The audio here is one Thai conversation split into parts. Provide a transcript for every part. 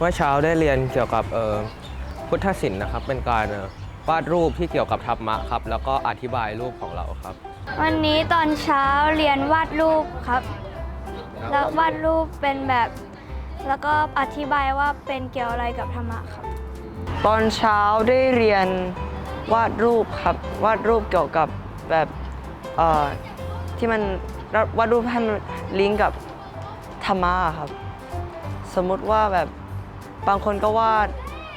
เมื่อเช้าได้เรียนเกี่ยวกับเอ่อพุทธศิลป์นะครับ เป็นการเอ่อวาดรูปที่เกี่ยวกับธรรมะครับ แล้วก็อธิบายรูปของเราครับ วันนี้ตอนเช้าเรียนวาดรูปครับ แล้ววาดรูปเป็นแบบ แล้วก็อธิบายว่าเป็นเกี่ยวอะไรกับธรรมะครับ ตอนเช้าได้เรียนวาดรูปครับ วาดรูปเกี่ยวกับแบบเอ่อที่มันวาดรูปให้มันลิงก์กับธรรมะครับ สมมุติว่าแบบ บางคนก็วาด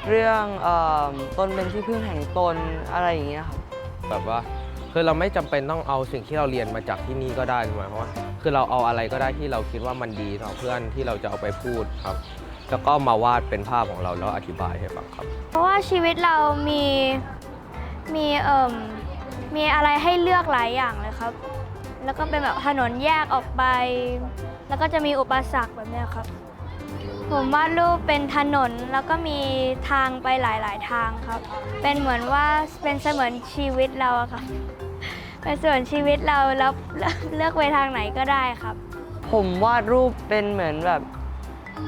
เรื่องเออตนเป็นที่พึ่งแห่งตนอะไรอย่างเงี้ยครับ แบบว่าคือเราไม่จำเป็นต้องเอาสิ่งที่เราเรียนมาจากที่นี่ก็ได้หมายความว่าคือเราเอาอะไรก็ได้ที่เราคิดว่ามันดีต่อเพื่อนที่เราจะเอาไปพูดครับ แล้วก็มาวาดเป็นภาพของเราแล้วอธิบายให้ฟังครับ เพราะว่าชีวิตเรามีมีเอ่มมีอะไรให้เลือกหลายอย่างเลยครับ แล้วก็เป็นแบบถนนแยกออกไป แล้วก็จะมีอุปสรรคแบบเนี้ยครับ ผมวาดรูปเป็นถนนแล้วก็มีทางไปหลาย ๆ ทางครับ เป็นเหมือนว่าเป็นเสมือนชีวิตเราอะค่ะ เป็นส่วนชีวิตเราแล้วเลือกไปทางไหนก็ได้ครับ ผมวาดรูปเป็นเหมือนแบบ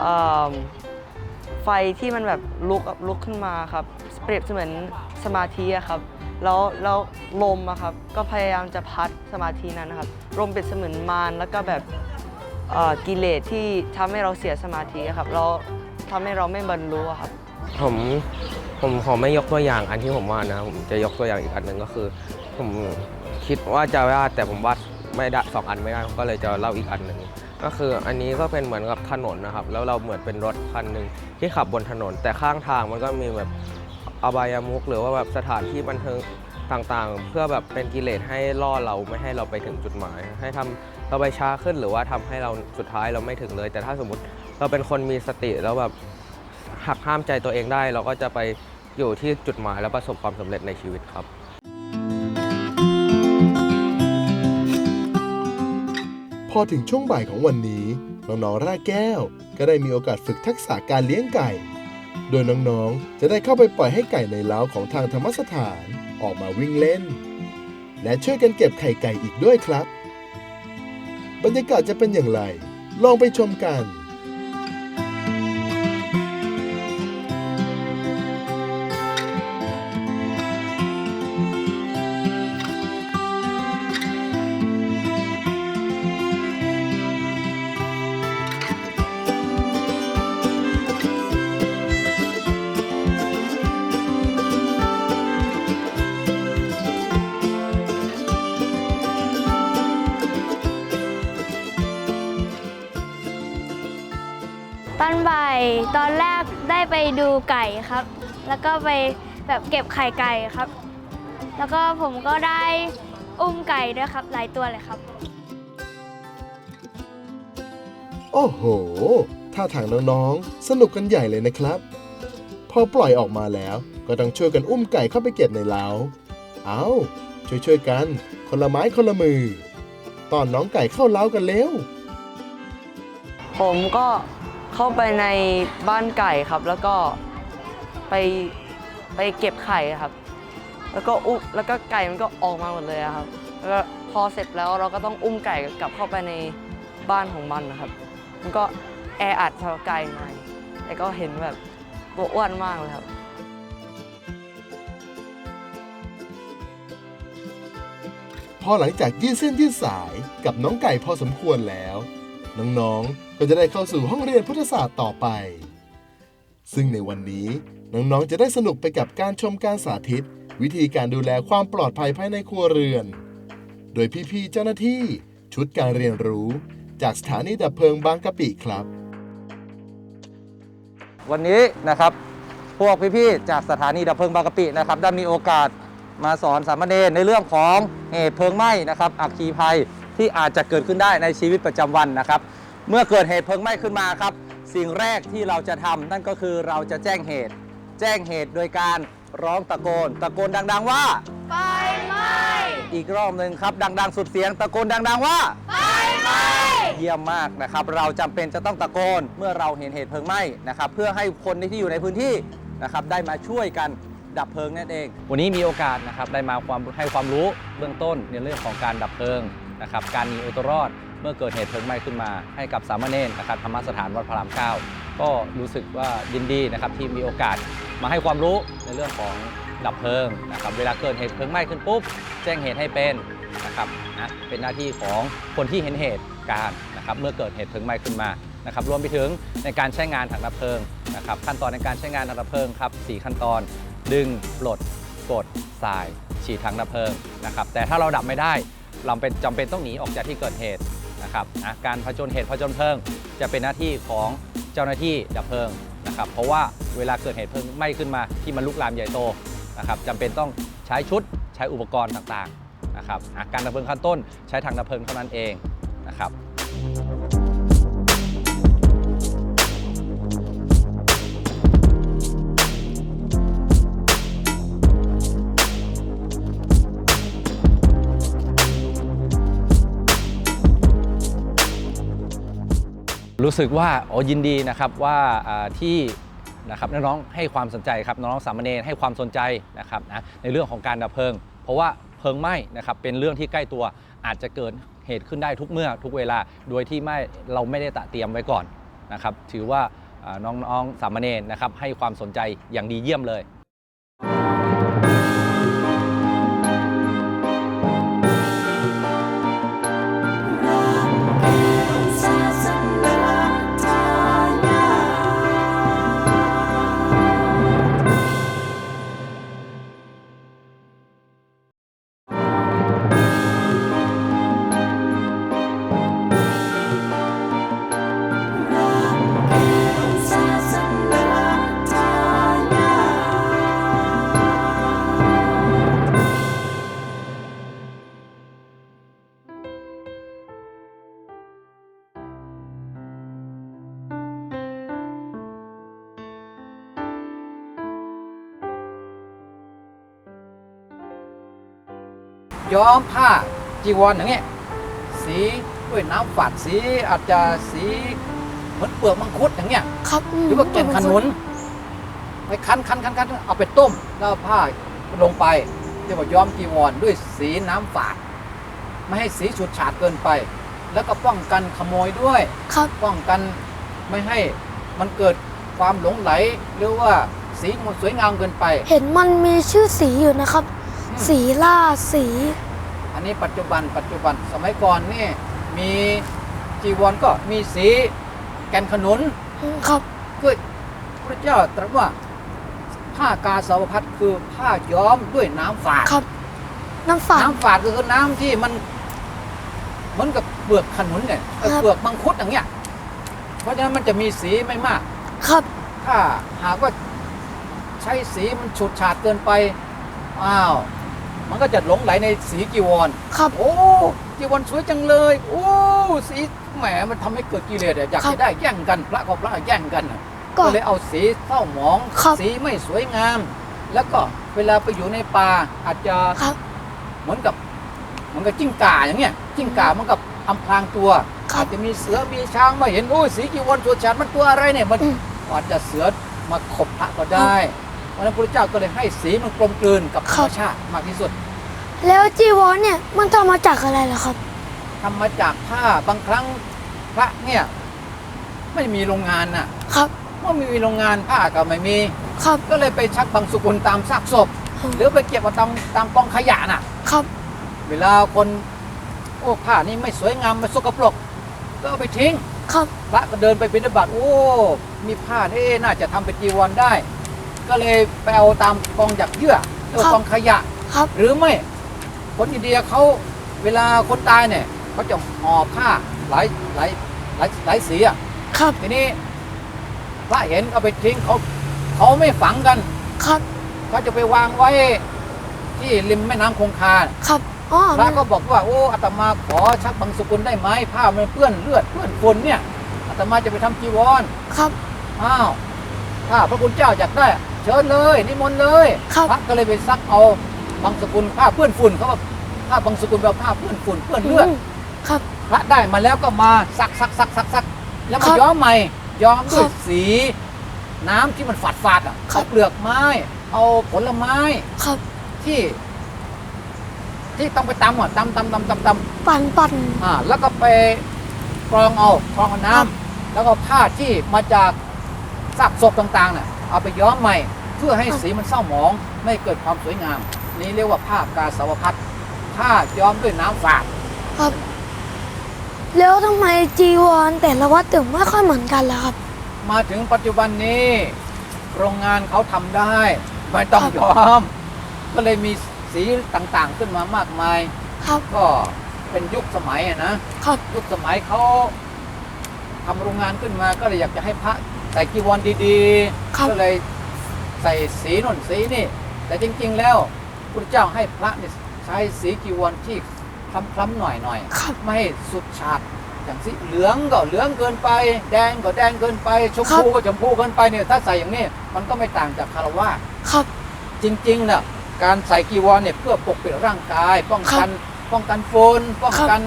เอิ่มไฟที่มันแบบลุกลุกขึ้นมาครับ เปรียบเสมือนสมาธิอะครับ แล้วแล้วลมอะครับ ก็พยายามจะพัดสมาธินั้นนะครับ ลมเป็นเสมือนมารแล้วก็แบบ กิเลสที่ทำให้เราเสียสมาธิครับแล้วทำให้เราไม่บรรลุครับ ผมผมขอไม่ยกตัวอย่างอันที่ผมวาดนะผมจะยกตัวอย่างอีกอันหนึ่งก็คือ ผมคิดว่าจะวาดแต่ผมวาดไม่ได้สองอันไม่ได้ก็เลยจะเล่าอีกอันหนึ่งก็คืออันนี้ก็เป็นเหมือนกับถนนนะครับ แล้วเราเหมือนเป็นรถคันหนึ่งที่ขับบนถนน แต่ข้างทางมันก็มีแบบอบายามุกหรือว่าแบบสถานที่บันเทิงต่างๆ เพื่อแบบเป็นกิเลสให้ล่อเราไม่ให้เราไปถึงจุดหมาย ให้ทำ เราไปช้าขึ้นหรือว่าทำให้เราสุดท้ายเราไม่ถึงเลย แต่ถ้าสมมติเราเป็นคนมีสติแล้วแบบหักห้ามใจตัวเองได้ เราก็จะไปอยู่ที่จุดหมายและประสบความสำเร็จในชีวิตครับ พอถึงช่วงบ่ายของวันนี้น้องๆราแก้ว ก็ได้มีโอกาสฝึกทักษะการเลี้ยงไก่ โดยน้องๆ จะได้เข้าไปปล่อยให้ไก่ในเล้าของทางธรรมสถานออกมาวิ่งเล่น และช่วยกันเก็บไข่ไก่อีกด้วยครับ บรรยากาศจะเป็นอย่างไร ลองไปชมกัน ได้ไปดูไก่ครับ แล้วก็ไปแบบเก็บไข่ไก่ครับ แล้วก็ผมก็ได้อุ้มไก่ด้วยครับ หลายตัวเลยครับ โอ้โห ท่าทางน้องๆ สนุกกันใหญ่เลยนะครับ พอปล่อยออกมาแล้วก็ต้องช่วยกันอุ้มไก่เข้าไปเก็บในเล้า เอาช่วยๆกัน คนละไม้คนละมือ ตอนน้องไก่เข้าเล้ากันเร็ว ผมก็ เข้าไปในบ้านไก่ครับ แล้วก็ไปไปเก็บไข่ครับ แล้วก็อุ้มแล้วก็ไก่มันก็ออกมาหมดเลยครับ แล้วก็พอเสร็จแล้วเราก็ต้องอุ้มไก่กลับเข้าไปในบ้านของมันนะครับ มันก็แออัดสำหรับไก่หน่อยแต่ก็เห็นแบบตัวอ้วนมากเลยครับพอหลังจากยืดเส้นยืดสายกับน้องไก่พอสมควรแล้ว น้องๆ ก็จะได้เข้าสู่ห้องเรียนพุทธศาสตร์ต่อไป ซึ่งในวันนี้น้องๆ จะได้สนุกไปกับการชมการสาธิต วิธีการดูแลความปลอดภัยภายในครัวเรือน โดยพี่ๆ เจ้าหน้าที่ชุดการเรียนรู้ จากสถานีดับเพลิงบางกะปิครับ วันนี้นะครับพวกพี่ๆ จากสถานีดับเพลิงบางกะปินะครับได้มีโอกาสมาสอนสามเณรในเรื่องของเหตุเพลิงไหม้นะครับอัคคีภัย ที่อาจจะเกิดขึ้นได้ในชีวิตประจำวันนะครับ เมื่อเกิดเหตุเพลิงไหม้ขึ้นมาครับสสิ่งแรกที่เราจะทำนั่นก็คือเราจะแจ้งเหตุ แจ้งเหตุโดยการร้องตะโกน ตะโกนดัง ๆว่าไฟไหม้อีกรอบหนึ่งครับ ดัง ๆ สุดเสียงตะโกนดัง ๆว่าไฟไหม้เยี่ยมมากนะครับ เราจำเป็นจะต้องตะโกนเมื่อเราเห็นเหตุเพลิงไหม้นะครับ เพื่อให้คนที่อยู่ในพื้นที่นะครับได้มาช่วยกันดับเพลิงนั่นเอง วันนี้มีโอกาสนะครับได้มาความให้ความรู้เบื้องต้นในเรื่องของการดับเพลิง นะครับการมีเอาตัวรอดเมื่อเกิดเหตุเพลิงไหม้ขึ้นมาให้กับสามเณรนะครับธรรมสถานวัดพระรามเก้าก็รู้สึกว่ายินดีนะครับที่มีโอกาสมาให้ความรู้ในเรื่องของดับเพลิงนะครับเวลาเกิดเหตุเพลิงไหม้ขึ้นปุ๊บแจ้งเหตุให้เป็นนะครับนะเป็นหน้าที่ของคนที่เห็นเหตุการณ์นะครับเมื่อเกิดเหตุเพลิงไหม้ขึ้นมานะครับรวมไปถึงในการใช้งานถังดับเพลิงนะครับขั้นตอนในการใช้งานถังดับเพลิงครับ4ขั้นตอน ดึงปลดกดสายฉีดถังดับเพลิงนะครับแต่ถ้าเราดับไม่ได้ เราเป็นจำเป็นต้องหนีออกจากที่เกิดเหตุนะครับนะการผจญเหตุผจญเพลิง จะเป็นหน้าที่ของเจ้าหน้าที่ดับเพลิงนะครับเพราะว่าเวลาเกิดเหตุเพลิงไหม้ขึ้นมาที่มันลุกลามใหญ่โตนะครับจำเป็นต้องใช้ชุดใช้อุปกรณ์ต่างๆนะครับอะการดับเพลิงขั้นต้นใช้ถังดับเพลิงเท่านั้นเองนะครับ รู้สึกว่าโอ้ยินดีนะครับว่าที่นะครับน้องๆให้ความสนใจครับน้องๆสามเณรให้ความสนใจนะครับนะในเรื่องของการดับเพลิง เพราะว่าเพลิงไหม้นะครับเป็นเรื่องที่ใกล้ตัวอาจจะเกิดเหตุขึ้นได้ทุกเมื่อทุกเวลาโดยที่ไม่เราไม่ได้ตะเตรียมไว้ก่อนนะครับถือว่าน้องๆสามเณรนะครับให้ความสนใจอย่างดีเยี่ยมเลย ย้อมผ้าจีวรอย่างเงี้ยสีด้วยน้ำฝาดสีอาจจะสีเหมือนเปลือกมังคุดอย่างเงี้ยครับหรือว่าแก่นขนุนไปคั้นคั้นคั้นคั้นเอาไปต้มแล้วเอาผ้าลงไปเรียกว่าย้อมจีวรด้วยสีน้ำฝาด ไม่ให้สีฉูดฉาดเกินไป แล้วก็ป้องกันขโมยด้วยครับป้องกันไม่ให้มันเกิดความหลงไหลหรือว่าสีมันสวยงามเกินไป เห็นมันมีชื่อสีอยู่นะครับอืม สีล่าสี อันนี้ปัจจุบันปัจจุบันสมัยก่อนนี่ มีจีวรก็มีสีแก่นขนุนครับคือพระเจ้าตรัสว่าผ้ากาสาวพัดคือผ้าย้อมด้วยน้ำฝาดครับ น้ำฝาดน้ำฝาดก็คือน้ำที่มันเหมือนกับเปลือกขนุนเนี่ยเออครับเปลือกมังคุดอย่างเงี้ย เพราะฉะนั้นมันจะมีสีไม่มาก ครับ ถ้าหากว่าใช้สีมันฉูดฉาดเกินไปอ้าว มันก็จะหลงไหลในสีจีวร ครับ โอ้จีวรสวยจังเลย โอ้สีแหมมันทำให้เกิดกิเลสอะอยากครับจะได้แย่งกันพระกับพระแย่งกันอะก็ก็เลยเอาสีเศร้าหมอง ครับ สีไม่สวยงาม แล้วก็เวลาไปอยู่ในป่าอาจจะครับ เหมือนกับเหมือนกับจิ้งก่าอย่างเงี้ยจิ้งก่ามันกับอำพรางตัวครับอาจจะมีเสือมีช้างมาเห็นโอ้ยสีจีวรตัวฉาดมันตัวอะไรเนี่ยมันอืมอาจจะเสือมาขบพระก็ได้ เพราะฉะนั้นพระเจ้าก็เลยให้สีมันกลมกลืนกับธรรมชาติมากที่สุด แล้วจีวรเนี่ยมันทำมาจากอะไรล่ะครับทำมาจากผ้าบางครั้งพระเนี่ยไม่มีโรงงานน่ะ ครับเมื่อไม่มีโรงงานผ้าก็ไม่มี ครับก็เลยไปชักบางสุกุลตามซากศพอืมหรือไปเก็บมาตามตามกองขยะน่ะ ครับ เวลาคนโอ้ผ้านี่ไม่สวยงามมันสกปรกก็เอาไปทิ้ง ครับพระก็เดินไปบิณฑบาตโอ้ มีผ้านี่น่าจะทำเป็นจีวรได้ ก็เลยไปเอาตามกองหยักเยื่อหรือว่ากองขยะ ครับ หรือไม่คนอินเดียเขาเวลาคนตายเนี่ยเขาจะห่อผ้าหลายหลายหลายหลายสีอะครับ ทีนี้พระเห็นเอาไปทิ้งเขาเขาไม่ฝังกันครับ เขาจะไปวางไว้ที่ริมแม่น้ำคงคา ครับ อ๋อพระมันก็บอกว่าโอ้อาตมาขอชักบางสกุลได้ไหมผ้ามันเปื้อนเลือดเปื้อนฝุ่นเนี่ยอาตมาจะไปทำจีวรครับ อ้าวถ้าพระคุณเจ้าอยากได้ เชิญเลยนิมนต์เลยครับ พระก็เลยไปซักเอาบางสกุลผ้าเปื้อนฝุ่นเขาบอกผ้าบางสกุลแบบผ้าเปื้อนฝุ่นเปื้อนเลือดมครับ พระได้มาแล้วก็มาซักซักซักซักซักแล้วคมารับย้อมใหม่ย้อมด้วยครับสี น้ำที่มันฝาดฝาดๆอะครัเอาบ เปลือกไม้ เอาผลไม้ ครับ ที่ที่ต้องไปตำอะตำตำตำตำตำปั่นปั่นอ่าแล้วก็ไปกรองเอากรองเอาน้ำแล้วก็ผ้าที่มาจากซากศพต่างๆน่ะ เอาไปย้อมใหม่ เพื่อให้สีมันเศร้าหมองไม่เกิดความสวยงาม นี่เรียกว่าผ้ากาสาวพัดผ้าย้อมด้วยน้ำฝาดครับ แล้วทำไมจีวรแต่ละวัดถึงไม่ค่อยเหมือนกันล่ะครับ มาถึงปัจจุบันนี้ โรงงานเขาทำได้ไม่ต้องครับ ย้อม ก็เลยมีสีต่างๆขึ้นมามากมาย ครับก็เป็นยุคสมัยอะนะ ครับยุคสมัยเขาทำโรงงานขึ้นมาก็เลยอยากจะให้พระใส่กีวรดี ครับๆก็เลยใส่สีนนสีนี่ แต่จริงๆแล้วพระเจ้าให้พระเนี่ยใช้สีกีวรที่คล้ำๆหน่อยครับ ๆไม่ให้สุดฉาดอย่างสีเหลืองก็เหลืองเกินไป แดงก็แดงเกินไปชมครับพูก็ชมพูเกินไปเนี่ยถ้าใส่อย่างนี้มันก็ไม่ต่างจากคารวะ ครับ จริงๆเนี่ยการใส่กีวรเนี่ยเพื่อปกปิดร่างกาย ป้องกัน ป้องกันฝุ่นป้องกัน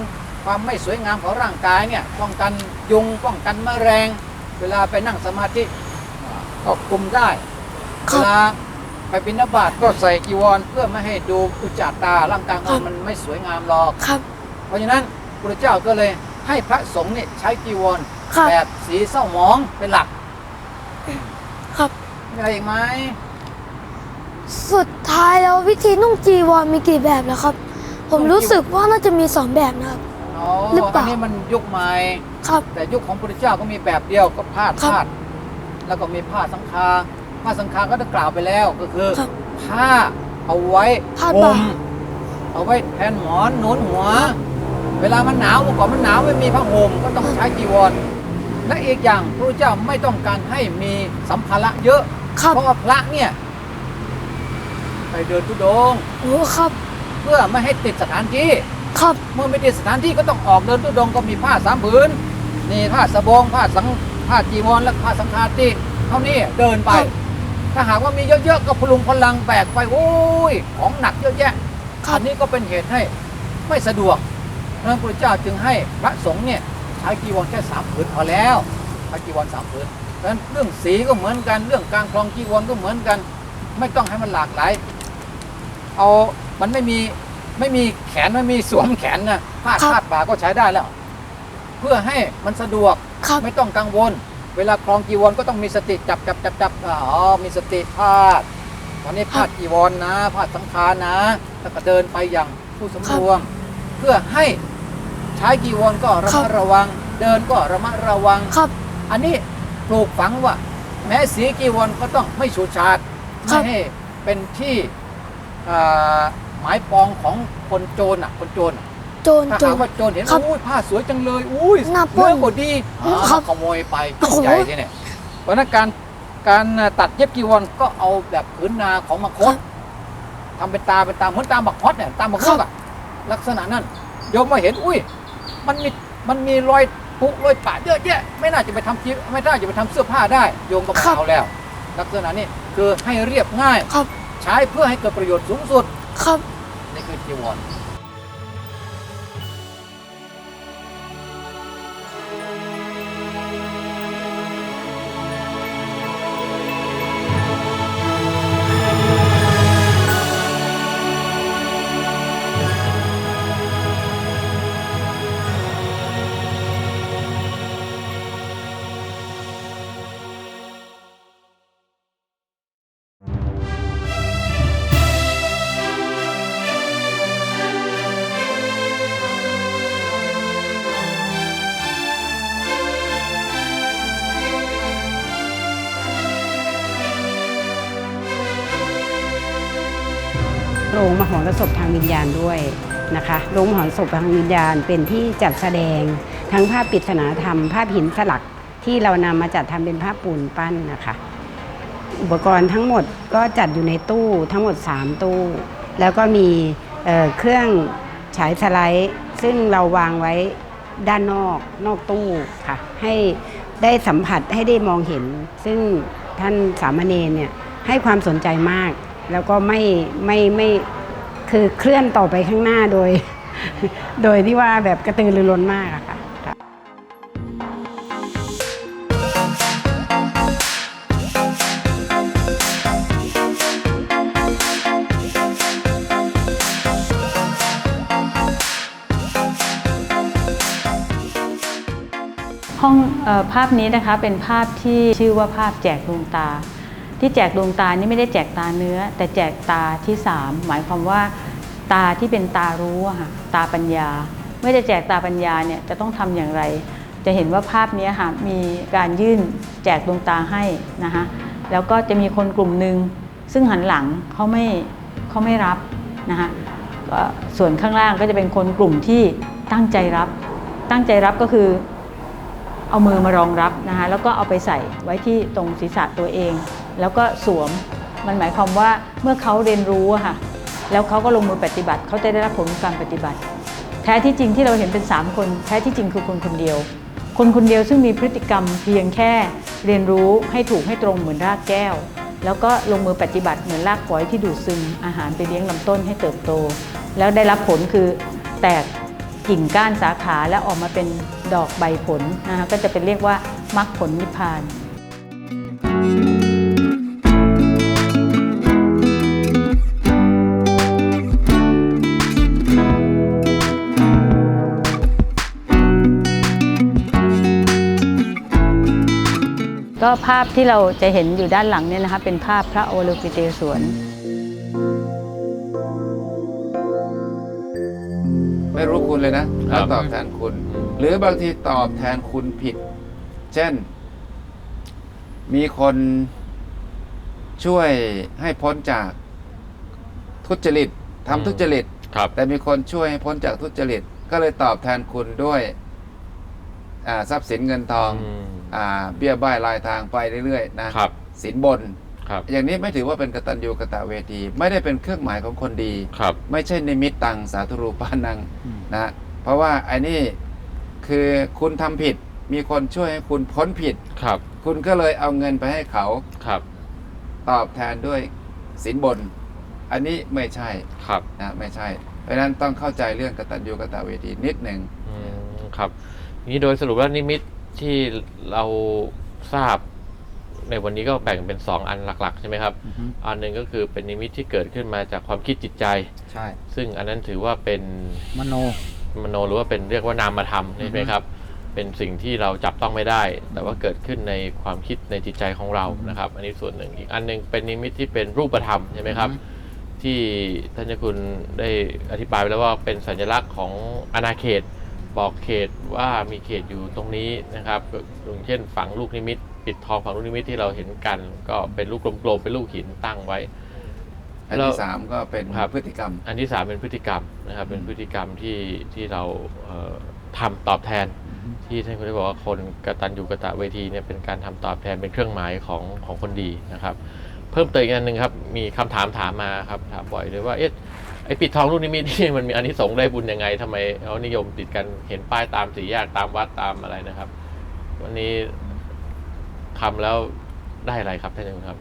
ความไม่สวยงามของร่างกายเนี่ยป้องกันยุงป้องกันแมลง เวลาไปนั่งสมาธิอ่า ก็คุมได้คเวรับ ลาไปบิณฑบาตก็ใส่กีวรเพื่อไม่ให้ดูอุจจาตาร่างกายครับมันไม่สวยงามหรอก ครับ เพราะฉะนั้นพระเจ้าก็เลยให้พระสงฆ์เนี่ยใช้กีวรครับ แบบสีเศร้าหมองเป็นหลักครับ มีอะไรอีกไหมสุดท้ายแล้ววิธีนุ่งจีวรมีกี่แบบแล้วครับ ผมรู้สึกว่าน่าจะมีสองแบบนะครับ อ๋อหรือเปล่าอันนี้มันยุคใหม่ ครับ แต่ยุคของพระเจ้าก็มีแบบเดียวก็ผ้าครับพาด แล้วก็มีผ้าสังฆาผ้าสังฆาก็ได้กล่าวไปแล้วก็คือครับผ้าเอาไว้พาดห่บ่ามเอาไว้แทนหมอนหนุนหัว เวลามันหนาวเมื่อก่อนมันหนาวไม่มีผ้าห่มก็ต้องใช้จีวร และอีกอย่างพระเจ้าไม่ต้องการให้มีสัมภาระเยอะ ครับเพราะว่าพระเนี่ย ไปเดินทุดงค์โอ้ครับเพื่อไม่ให้ติดสถานที่ ครับ เมื่อไม่ติดสถานที่ก็ต้องออกเดินทุดงค์ก็มีผ้าสามผืนนี่ผ้าสบงผ้าสัง ผ้าจีวรและผ้าสังฆาติเท่านี้เดินไปครับถ้าหากว่ามีเยอะๆก็พลุงพลังแบกไปโอ้ยของหนักเยอะแยะครับอันนี้ก็เป็นเหตุให้ไม่สะดวกพระพุทธเจ้าจึงให้พระสงฆ์เนี่ยใช้จีวรแค่สามผืนพอแล้วใช้จีวรสามผืนดังนั้นเรื่องสีก็เหมือนกันเรื่องการคลองจีวรก็เหมือนกัน ไม่ต้องให้มันหลากหลายเอามันไม่มีไม่มีแขนไม่มีสวมแขนนะผ้าครับคาดบ่าก็ใช้ได้แล้ว เพื่อให้มันสะดวกครับไม่ต้องกังวล เวลาคลองจีวรก็ต้องมีสติจับจับจับจับอ๋อมีสติพาดตอนนี้พาดจีวรนะพาดสังฆานะแล้วก็เดินไปอย่างผู้สำรวม เพื่อให้ใช้จีวรก็ระครัมัดบระวัง เดินก็ระมัดระวังครับ อันนี้ปลูกฝังว่า แม้สีกีวรก็ต้องไม่ฉูดฉาดครัไม่บ ให้เป็นที่อ่าหมายปองของคนโจรอะคนโจรอะ โจรถ้าโจหากรว่าโจรเห็นครับอุ้ยผ้าสวยจังเลยอุ้ยหน้าปล้นเนื้อกว่าดีอ่าครับขโมยไปโอ้โห ใหญ่ทีเนี่ยเพราะฉะนั้นการการตัดเย็บกีวรก็เอาแบบผืนนาของมคตทำเป็นตาเป็นตาเหมือนตาบักฮอตเนี่ยตาบักฮอตอะลักษณะนั้นโยมมาเห็นอุ้ย มันมีมันมีรอยปุรอยปะเยอะแยะไม่น่าจะไปทำจีไม่น่าจะไปทำเสื้อผ้าได้โยมก็ไม่ครับเอาแล้ว ลักษณะนี้คือให้เรียบง่ายครับ ใช้เพื่อให้เกิดประโยชน์สูงสุด ครับ นี่คือจีวร หรสพทางวิญญาณด้วยนะคะโรงมหรสพทางวิญญาณเป็นที่จัดแสดงทั้งภาพปริศนาธรรม ภาพหินสลักที่เรานำมาจัดทำเป็นภาพปูนปั้นนะคะ อุปกรณ์ทั้งหมดก็จัดอยู่ในตู้ทั้งหมด 3 ตู้ แล้วก็มีเเครื่องฉายสไลด์ซึ่งเราวางไว้ด้านนอกนอกตู้ค่ะ ให้ได้สัมผัสให้ได้มองเห็น ซึ่งท่านสามเณรเนี่ยให้ความสนใจมาก แล้วก็ไม่ไม่ไม่ คือเคลื่อนต่อไปข้างหน้าโดย โดยที่ว่าแบบกระตือรือร้นมากอะค่ะห้องออภาพนี้นะคะเป็นภาพที่ชื่อว่าภาพแจกดวงตา ที่แจกดวงตานี่ไม่ได้แจกตาเนื้อ แต่แจกตาที่สามหมายความว่าตาที่เป็นตารู้ค่ะตาปัญญา เมื่อจะแจกตาปัญญาเนี่ยจะต้องทำอย่างไร จะเห็นว่าภาพนี้ค่ะมีการยื่นแจกดวงตาให้นะคะแล้วก็จะมีคนกลุ่มหนึ่งซึ่งหันหลังเขาไม่เขาไม่รับนะคะก็ส่วนข้างล่างก็จะเป็นคนกลุ่มที่ตั้งใจรับ ตั้งใจรับก็คือเอามือมารองรับนะคะแล้วก็เอาไปใส่ไว้ที่ตรงศีรษะตัวเอง แล้วก็สวมมันหมายความว่าเมื่อเขาเรียนรู้ค่ะแล้วเขาก็ลงมือปฏิบัติเขาจะได้รับผลของการปฏิบัติ แท้ที่จริงที่เราเห็นเป็น 3 คน แท้ที่จริงคือคนคนเดียว คนคนเดียวซึ่งมีพฤติกรรมเพียงแค่เรียนรู้ให้ถูกให้ตรงเหมือนรากแก้ว แล้วก็ลงมือปฏิบัติเหมือนรากฝอยที่ดูดซึมอาหารไปเลี้ยงลำต้นให้เติบโต แล้วได้รับผลคือแตกกิ่งก้านสาขาและออกมาเป็นดอกใบผลนะคะก็จะเป็นเรียกว่ามรรคผลนิพพาน ก็ภาพที่เราจะเห็นอยู่ด้านหลังเนี่ยนะคะเป็นภาพพระโอโลกิเตศวรไม่รู้คุณเลยนะแล้วตอบแทนคุณ หรือบางทีตอบแทนคุณผิด เช่น มีคนช่วยให้พ้นจากทุจริตทำทุจริต ครับ แต่มีคนช่วยให้พ้นจากทุจริต ก็เลยตอบแทนคุณด้วยอ่าทรัพย์สินเงินทองอ่าเบี้ยบ้ายลายทางไปเรื่อยๆนะครับ สินบน ครับอย่างนี้ไม่ถือว่าเป็นกตัญญูกตเวที ไม่ได้เป็นเครื่องหมายของคนดี ครับ ไม่ใช่นิมิตตังสาธุรูปานังนะเพราะว่าไอ้นี่คือคุณทำผิด มีคนช่วยให้คุณพ้นผิด ครับ คุณก็เลยเอาเงินไปให้เขาครับ ตอบแทนด้วยสินบน อันนี้ไม่ใช่ครับ นะไม่ใช่ เพราะฉะนั้นต้องเข้าใจเรื่องกตัญญูกตเวทีนิดหนึ่ง อืมครับ นี่โดยสรุปแล้วนิมิต ที่เราทราบในวันนี้ก็แบ่งเป็น2อันหลัก ๆ ใช่ไหมครับอันหนึ่งก็คือเป็นนิมิตที่เกิดขึ้นมาจากความคิดจิตใจ ใช่ ซึ่งอันนั้นถือว่าเป็นมโน มโนหรือว่าเป็นเรียกว่านามธรรมใช่ไหมครับ เป็นสิ่งที่เราจับต้องไม่ได้ แต่ว่าเกิดขึ้นในความคิดในจิตใจของเรานะครับ อันนี้ส่วนหนึ่งอีกอันหนึ่งเป็นนิมิตที่เป็นรูปธรรมใช่ไหมครับที่ท่านเจ้าคุณได้อธิบายไปแล้วว่าเป็นสัญลักษณ์ของอาณาเขต บอกเขตว่ามีเขตอยู่ตรงนี้นะครับอย่างเช่นฝังลูกนิมิตปิดทองฝังลูกนิมิตที่เราเห็นกัน ก็เป็นลูกกลมๆเป็นลูกหินตั้งไว้ อันที่สามก็เป็นครับพฤติกรรม อันที่สามเป็นพฤติกรรมนะครับ เป็นพฤติกรรมที่ที่เราเอ่อทำตอบแทน ที่ท่านคุณได้บอกว่าคนกตัญญูกตเวทีเนี่ยเป็นการทำตอบแทนเป็นเครื่องหมายของของคนดีนะครับ เพิ่มเติมอีกอันหนึ่งครับ มีคำถามถามมาครับถามบ่อยเลยว่าเอ๊ะไอปิดทองลูกนิมิตนี่มันมีอันที่สงส์ได้บุญยังไงทำไมเขานิยมติดกันเห็นป้ายตามสี่แยกตามวัดตามอะไรนะครับ วันนี้ทำแล้วได้อะไรครับท่านผู้ชมครับ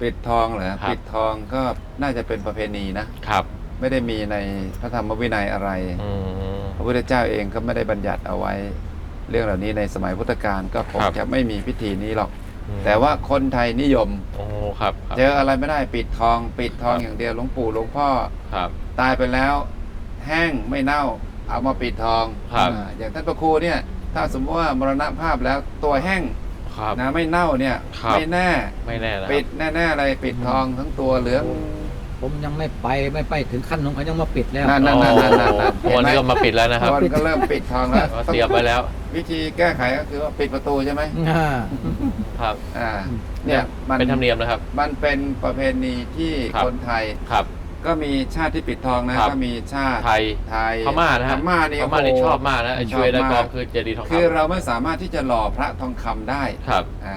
ปิดทองเหรอครับปิดทองก็น่าจะเป็นประเพณีนะครับ ไม่ได้มีในพระธรรมวินัยอะไรอืมพระพุทธเจ้าเองก็ไม่ได้บัญญัติเอาไว้ เรื่องเหล่านี้ในสมัยพุทธกาลก็คงครับจะไม่มีพิธีนี้หรอกอืม แต่ว่าคนไทยนิยม โอ้ครับครับเจออะไรไม่ได้ปิดทอง ปิดทองครับอย่างเดียวหลวงปู่หลวงพ่อครับ ตายไปแล้ว แห้งไม่เน่า เอามาปิดทองครับอ่าอย่างท่านพระครูเนี่ย ถ้าสมมติว่ามรณภาพแล้วตัวแห้งครับนะไม่เน่าเนี่ยครับไม่แน่ไม่แน่นะคปิรัดบแน่ๆอะไรปิดทองทั้งตัวเหลือง ผมยังไม่ไปไม่ไปถึงขั้นของเขายังมาปิดแล้ว นั่นนั่นนั่นนั่นนั่นนั่นโอ้วันนี้ก็มาปิดแล้วนะครับวันก็เริ่มปิดทองแล้วก็เตรียมไว้แล้ว วิธีแก้ไขก็คือว่าปิดประตูใช่ไหมอ่า ครับ อ่า เนี่ยมันเป็นธรรมเนียมนะครับ มันเป็นประเพณีที่ครับ คนไทย ครับ ก็มีชาติที่ปิดทองนะ ครับ ก็มีชาติไทยไทยพม่านะฮะพม่านี่พม่านี่โโหชอบมากนะไอ้ชช่วยดากองมากคือเจดีย์ทองคำคือเราไม่สามารถที่จะหล่อพระทองคำได้ครับ อ่า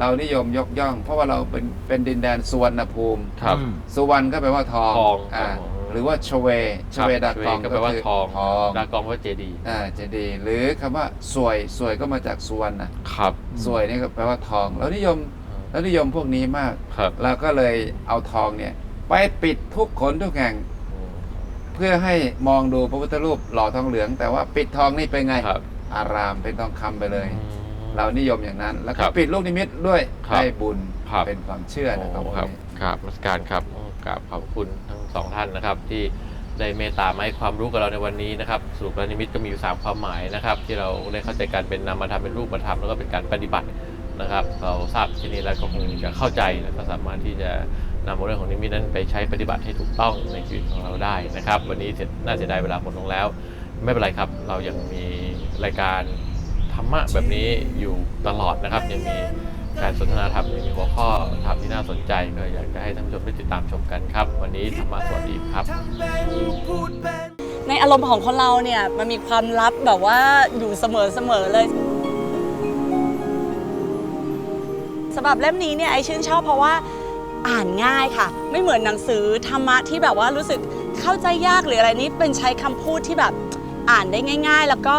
เรานิยมยกย่อง เพราะว่าเราเป็นเป็นดินแดนสุวรรณภูมิ ครับ อืม สุวรรณก็แปลว่าทองทองอ่าครับผมหรือว่าชเวชเวดากองก็แปลว่าคือทองทองดากองว่าเจดีย์อ่าเจดีย์หรือคำว่าสวยสวยก็มาจากสุวรรณนะครับสวยนี่ก็แปลว่าทองแล้วนิยมแล้วนิยมพวกนี้มาก ครับเราก็เลยเอาทองเนี่ย ไปปิดทุกขนทุกแห่ง เพื่อให้มองดูพระพุทธรูปหล่อทองเหลือง แต่ว่าปิดทองนี่เป็นไง ครับอารามเป็นทองคำไปเลย อืม เรานิยมอย่างนั้น แล้วคก็รับปิดลูกนิมิตด้วยครับได้บุญครับ เป็นความเชื่อนะครับโอ้พวกครับนี้ ครับนมัสการครับโอ้กราบขอบคุณทั้งสองท่านนะครับ ที่ได้เมตตามาให้ความรู้กับเราในวันนี้นะครับสรุปแล้วนิมิตก็มีอยู่สามความหมายนะครับ ที่เราได้เข้าใจกันเป็นนามธรรมเป็นรูปธรรมแล้วก็เป็นการปฏิบัตินะครับ เราทราบที่นี้แล้วก็คงจะเข้าใจแล้วก็สามารถที่จะนำเรื่องของนิมิตนั้นไปใช้ปฏิบัติให้ถูกต้องในชีวิตของเราได้นะครับ วันนี้เสร็จน่าจะได้เวลาหมดลงแล้ว ไม่เป็นไรครับ เรายังมีรายการธ รรมะแบบนี้อยู่ตลอดนะครับ ยังมีการสนทนาธรรมยังมีหัวข้อธรรมที่น่าสนใจก็อยากจะให้ท่านผู้ชมได้ติดตามชมกันครับ วันนี้ธรรมะสวัสดีครับ ในอารมณ์ของคนเราเนี่ยมันมีความลับแบบว่าอยู่เสมอเสมอเลยสำหรับเล่มนี้เนี่ยไอชื่นชอบเพราะว่าอ่านง่ายค่ะ ไม่เหมือนหนังสือธรรมะที่แบบว่ารู้สึกเข้าใจยากหรืออะไรนี้เป็นใช้คำพูดที่แบบอ่านได้ง่าย ๆ แล้วก็